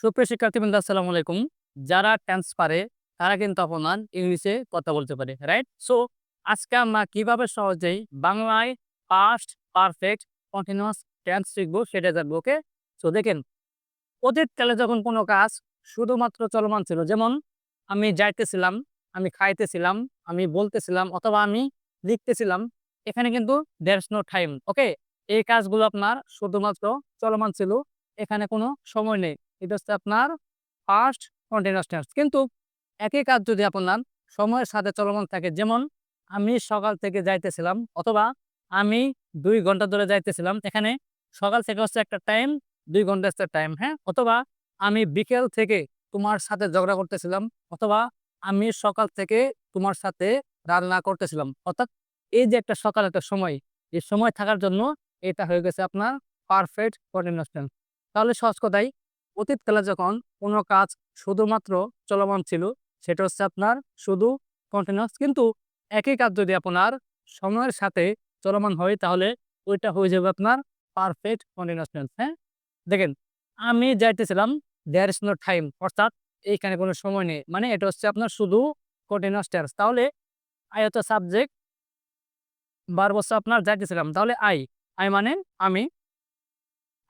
সুপ্রিয় শিক্ষার্থীবৃন্দ, আসসালামু আলাইকুম। যারা টেন্স পারে, তারা কিন্তু আপনার ইংলিশে কথা বলতে পারে রাইট সো আজকে আমরা কীভাবে সহজেই বাংলায় পাস্ট পারফেক্ট কন্টিনিউয়াস টেন্স শিখব সেটা জানব ওকে সো দেখেন অতীতকালে যখন কোনো কাজ শুধুমাত্র চলমান ছিল, যেমন আমি যাইতেছিলাম, আমি খাইতেছিলাম, আমি বলতেছিলাম অথবা আমি লিখতেছিলাম, এখানে কিন্তু দেয়ার্স নো টাইম ওকে এই কাজগুলো আপনার শুধুমাত্র চলমান ছিল, এখানে কোনো সময় নেই। এটা হচ্ছে আপনার ফার্স্ট কন্টিনিউয়াস টেন্স কিন্তু একই কাজ যদি আপনার সময়ের সাথে চলমান থাকে। যেমন আমি সকাল থেকে যাইতেছিলাম, অথবা আমি দুই ঘণ্টা ধরে যাইতেছিলাম, এখানে সকাল থেকে হচ্ছে একটা টাইম দুই ঘণ্টা হচ্ছে টাইম হ্যাঁ? অথবা আমি বিকেল থেকে তোমার সাথে ঝগড়া করতেছিলাম, অথবা আমি সকাল থেকে তোমার সাথে রান্না করতেছিলাম। অর্থাৎ এই যে একটা সকাল একটা সময়, এই সময় থাকার জন্য এটা হয়ে গেছে আপনার পারফেক্ট কন্টিনিউয়াস টেন্স তাহলে সহজ কথাই অতীতকালে যখন কোনো কাজ শুধুমাত্র চলমান ছিল, সেটা হচ্ছে আপনার শুধু কন্টিনিউয়াস কিন্তু একই কাজ যদি আপনার সময়ের সাথে চলমান হয়, তাহলে ওইটা হয়ে যাবে আপনার পারফেক্ট কন্টিনিউয়াস টেন্স হ্যাঁ? দেখেন, আমি যাইতেছিলাম দেয়ার ইস নো টাইম অর্থাৎ এইখানে কোনো সময় নেই। মানে এটা হচ্ছে আপনার শুধু কন্টিনিউয়াস টেন্স তাহলে আই হচ্ছে সাবজেক্ট বার বছর আপনার যাইতেছিলাম, তাহলে আই আই মানে আমি।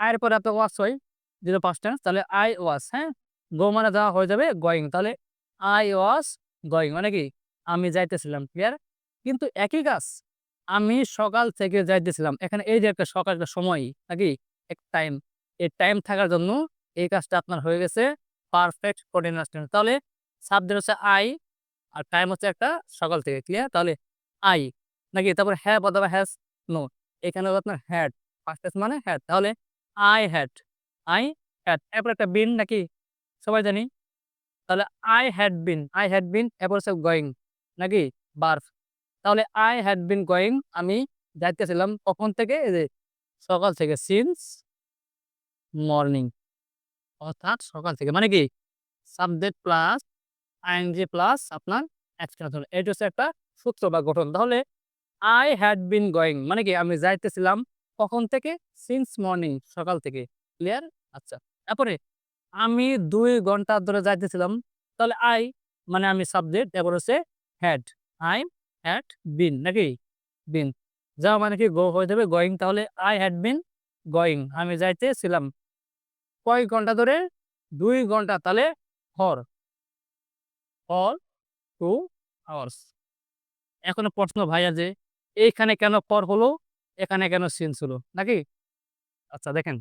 আয়ের পরে আপনার ওয়াস হয় যেটা পাস্ট টেন্স তাহলে আই ওয়াস হ্যাঁ? গো মানে যাওয়া হয়ে যাবে গোয়িং তাহলে আই ওয়াস গোয়িং মানে কি? আমি যাইতেছিলাম ক্লিয়ার কিন্তু একই কাজ, আমি সকাল থেকে যাইতেছিলাম। এখানে এই যে একটা সকাল, একটা সময়, নাকি? এক টাইম এই টাইম থাকার জন্য এই কাজটা আপনার হয়ে গেছে পারফেক্ট কন্টিনিউয়াস টেন্স তাহলে সাবজেক্ট হচ্ছে আই আর টাইম হচ্ছে একটা সকাল থেকে ক্লিয়ার তাহলে আই নাকি? তারপর হ্যাভ অথবা হ্যাজ নো এখানে আপনার হ্যাড ফার্স্ট মানে হ্যাড তাহলে আই হ্যাড আই হ্যাড এরপর একটা বিন নাকি? সবাই জানি। তাহলে I had been I had been এরপর হচ্ছে গোয়িং নাকি? বার্ফ তাহলে আই হ্যাড বিন গোয়িং আমি যাইতেছিলাম কখন থেকে? এই যে সকাল থেকে সিন্স মর্নিং অর্থাৎ সকাল থেকে মানে কি? সাবজেক্ট প্লাস আইএনজি প্লাস আপনার এক্সটেনশন এটা হচ্ছে একটা সূত্র বা গঠন। তাহলে আই হ্যাড বিন গোয়িং মানে কি? আমি যাইতেছিলাম কখন থেকে? সিন্স মর্নিং সকাল থেকে। ক্লিয়ার আচ্ছা তারপরে আমি দুই ঘণ্টা ধরে যাইতেছিলাম। তাহলে আই মানে আমি সাবজেক্ট এবার হচ্ছে হ্যাড আই হ্যাড বিন নাকি? বিন যা মানে কি গো হয়ে যাবে গোয়িং তাহলে আই হ্যাড বিন গোয়িং আমি যাইতেছিলাম। কয় ঘণ্টা ধরে? দুই ঘণ্টা, তাহলে ফর ফর টু আওয়ার্স এখন প্রশ্ন ভাইয়া যে, এইখানে কেন ফর হলো? এখানে কেন সিন্স হলো? নাকি? আচ্ছা দেখেন।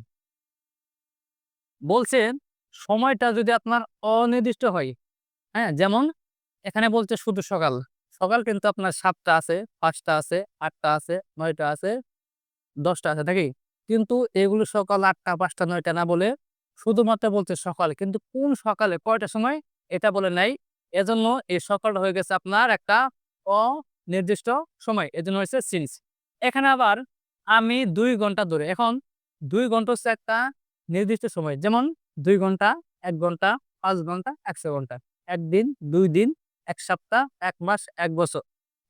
বলছেন সময়টা যদি আপনার অনির্দিষ্ট হয় হ্যাঁ? যেমন এখানে বলছে শুধু সকাল। সকাল কিন্তু আপনার সাতটা আছে, পাঁচটা আছে, আটটা আছে, নয়টা আছে, দশটা আছে নাকি? কিন্তু এগুলো সকাল আটটা, পাঁচটা, নয়টা না বলে শুধুমাত্র বলছে সকাল। কিন্তু কোন সকালে কয়টা সময় এটা বলে নাই। এজন্য এই সকালটা হয়ে গেছে আপনার একটা অনির্দিষ্ট সময়। এজন্য হয়েছে সিন্স এখানে আবার আমি দুই ঘণ্টা ধরে, এখন দুই ঘণ্টা হচ্ছে একটা নির্দিষ্ট সময়, যেমন দুই ঘণ্টা, এক ঘণ্টা, পাঁচ ঘণ্টা একশো ঘণ্টা একদিন দুই দিন, এক সপ্তাহ, এক মাস, এক বছর।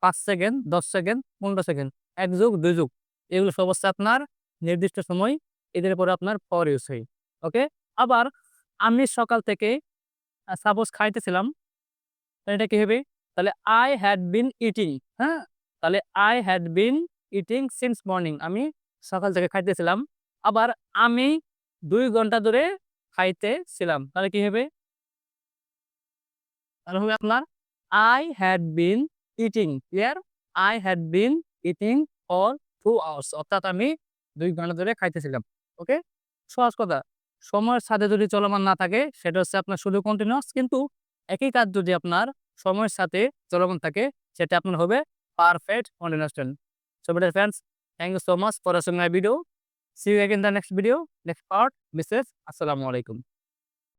পাঁচ সেকেন্ড, দশ সেকেন্ড, পনেরো সেকেন্ড, এক যুগ, দুই যুগ। এগুলো সব হচ্ছে আপনার নির্দিষ্ট সময়, এদের পরে আপনার পর ইউজ হয়। ওকে আবার আমি সকাল থেকে সাপোজ খাইতেছিলাম এটা কি হবে? তাহলে আই হ্যাড বিন ইটিং হ্যাঁ? তাহলে I had been eating since morning আমি সকাল থেকে খাইতেছিলাম। আবার আমি দুই ঘণ্টা ধরে খাইতেছিলাম তাহলে কি হবে? তাহলে হবে আপনার I had been eating clear I had been eating for two hours অর্থাৎ আমি দুই ঘণ্টা ধরে খাইতেছিলাম ওকে? সহজ কথা। সময়ের সাথে যদি চলমান না থাকে সেটা হচ্ছে আপনার শুধু কন্টিনিউয়াস কিন্তু একই কাজ যদি আপনার সময়ের সাথে চলমান থাকে সেটা আপনার হবে perfect tense So, my friends, thank you so much for watching my video. See you again in the next video, next part. Mrs. Assalamu alaikum.